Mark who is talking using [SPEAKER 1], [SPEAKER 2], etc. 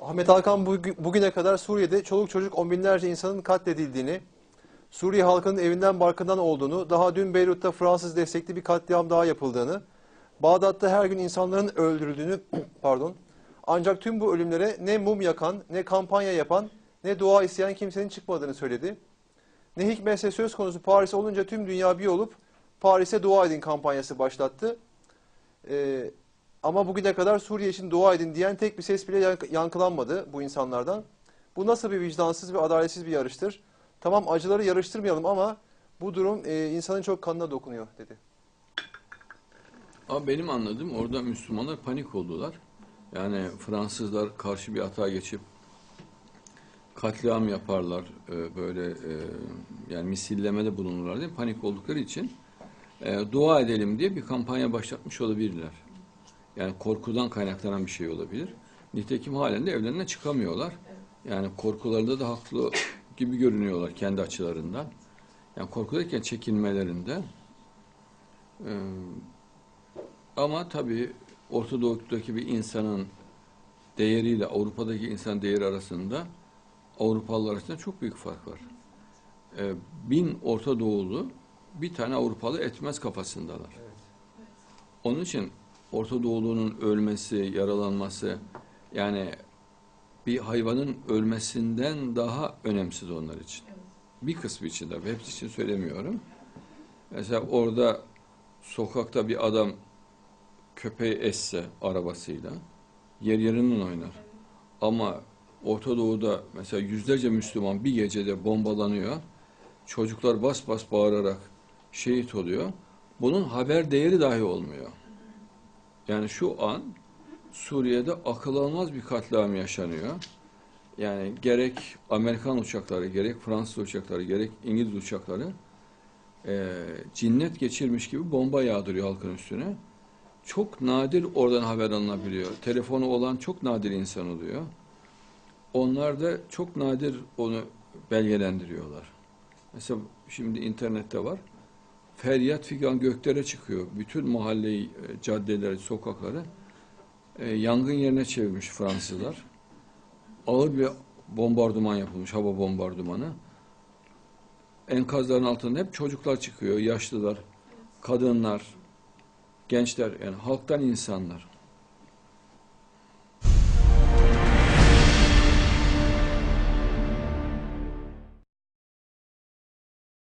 [SPEAKER 1] Ahmet Hakan bugü- bugüne kadar Suriye'de çoluk çocuk on binlerce insanın katledildiğini, Suriye halkının evinden barkından olduğunu, daha dün Beyrut'ta Fransız destekli bir katliam daha yapıldığını, Bağdat'ta her gün insanların öldürüldüğünü, pardon, ancak tüm bu ölümlere ne mum yakan, ne kampanya yapan, ne dua isteyen kimsenin çıkmadığını söyledi. Ne hikmetse söz konusu Paris olunca tüm dünya bir olup Paris'e dua edin kampanyası başlattı. Ee, ama bugüne kadar Suriye için dua edin diyen tek bir ses bile yank- yankılanmadı bu insanlardan. Bu nasıl bir vicdansız ve adaletsiz bir yarıştır? Tamam acıları yarıştırmayalım ama bu durum e, insanın çok kanına dokunuyor dedi.
[SPEAKER 2] Ama benim anladığım orada Müslümanlar panik oldular. Yani Fransızlar karşı bir hata geçip katliam yaparlar, e, böyle e, yani misillemede bulunurlar diye panik oldukları için e, dua edelim diye bir kampanya başlatmış olabilirler. Yani korkudan kaynaklanan bir şey olabilir. Nitekim halen de evlerinden çıkamıyorlar. Yani korkularında da haklı gibi görünüyorlar kendi açılarından. Yani korkudayken çekinmelerinde. E, ama tabii Orta Doğu'daki bir insanın değeriyle Avrupa'daki insan değeri arasında Avrupalılar arasında çok büyük fark var. Ee, bin Orta Doğulu bir tane Avrupalı etmez kafasındalar. Onun için Orta Doğulu'nun ölmesi, yaralanması yani bir hayvanın ölmesinden daha önemsiz onlar için. Bir kısmı için tabii, hepsi için söylemiyorum. Mesela orada sokakta bir adam köpeği esse arabasıyla yer yerinden oynar. Ama Orta Doğu'da mesela yüzlerce Müslüman bir gecede bombalanıyor. Çocuklar bas bas bağırarak şehit oluyor. Bunun haber değeri dahi olmuyor. Yani şu an Suriye'de akıl almaz bir katliam yaşanıyor. Yani gerek Amerikan uçakları, gerek Fransız uçakları, gerek İngiliz uçakları eee, cinnet geçirmiş gibi bomba yağdırıyor halkın üstüne çok nadir oradan haber alınabiliyor. Telefonu olan çok nadir insan oluyor. Onlar da çok nadir onu belgelendiriyorlar. Mesela şimdi internette var. Feryat figan göklere çıkıyor. Bütün mahalleyi, e, caddeleri, sokakları e, yangın yerine çevirmiş Fransızlar. Ağır bir bombardıman yapılmış, hava bombardımanı. Enkazların altında hep çocuklar çıkıyor, yaşlılar, kadınlar, gençler yani halktan insanlar.